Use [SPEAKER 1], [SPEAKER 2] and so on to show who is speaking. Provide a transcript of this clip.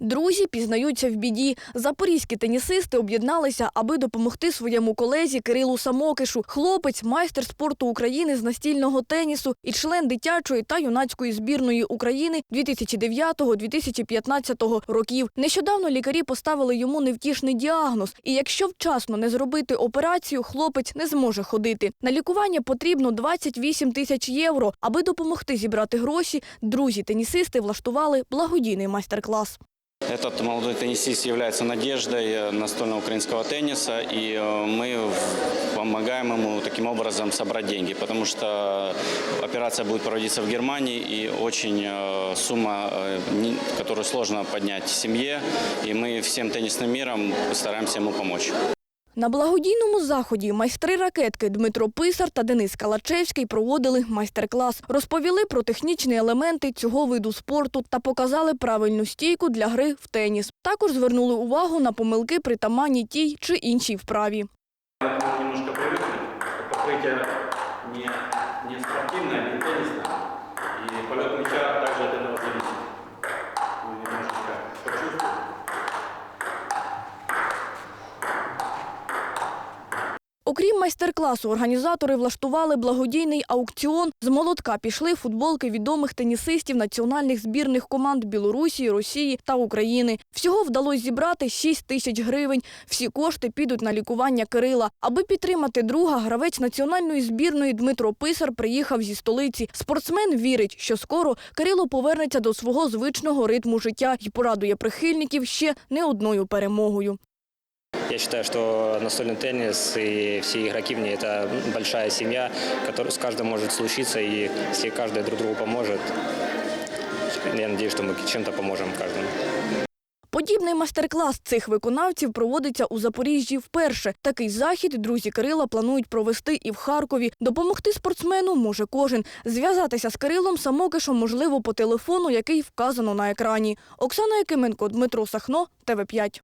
[SPEAKER 1] Друзі пізнаються в біді. Запорізькі тенісисти об'єдналися, аби допомогти своєму колезі Кирилу Самокишу. Хлопець, майстер спорту України з настільного тенісу і член дитячої та юнацької збірної України 2009-2015 років. Нещодавно лікарі поставили йому невтішний діагноз. І якщо вчасно не зробити операцію, хлопець не зможе ходити. На лікування потрібно 28 тисяч євро. Аби допомогти зібрати гроші, друзі тенісисти влаштували благодійний майстер-клас.
[SPEAKER 2] Этот молодой теннисист является надеждой э, настольного украинского тенниса, и э, мы в- помогаем ему таким образом собрать деньги, потому что операция будет проводиться в Германии, и очень э, сумма, э, не- которую сложно поднять семье, и мы всем теннисным миром стараемся ему помочь.
[SPEAKER 1] На благодійному заході майстри ракетки Дмитро Писар та Денис Калачевський проводили майстер-клас. Розповіли про технічні елементи цього виду спорту та показали правильну стійку для гри в теніс. Також звернули увагу на помилки притаманні тій чи іншій вправі.
[SPEAKER 2] Покрытие не, не спортивное, не теннисное, и полет мяча
[SPEAKER 1] Окрім майстер-класу, організатори влаштували благодійний аукціон. З молотка пішли футболки відомих тенісистів національних збірних команд Білорусі, Росії та України. Всього вдалося зібрати 6 тисяч гривень. Всі кошти підуть на лікування Кирила. Аби підтримати друга, гравець національної збірної Дмитро Писар приїхав зі столиці. Спортсмен вірить, що скоро Кирило повернеться до свого звичного ритму життя і порадує прихильників ще не одною перемогою.
[SPEAKER 3] Я считаю, что настольный теннис и все игроки в ней – это большая семья, которая с каждым может случиться, и если каждый друг другу поможет, я надеюсь, что мы чем-то поможем каждому.
[SPEAKER 1] Подібний майстер-клас цих виконавців проводиться у Запоріжжі вперше. Такий захід друзі Кирила планують провести і в Харкові. Допомогти спортсмену може кожен. Зв'язатися з Кирилом Самокишем можливо по телефону, який вказано на екрані. Оксана Якименко, Дмитро Сахно, ТВ5.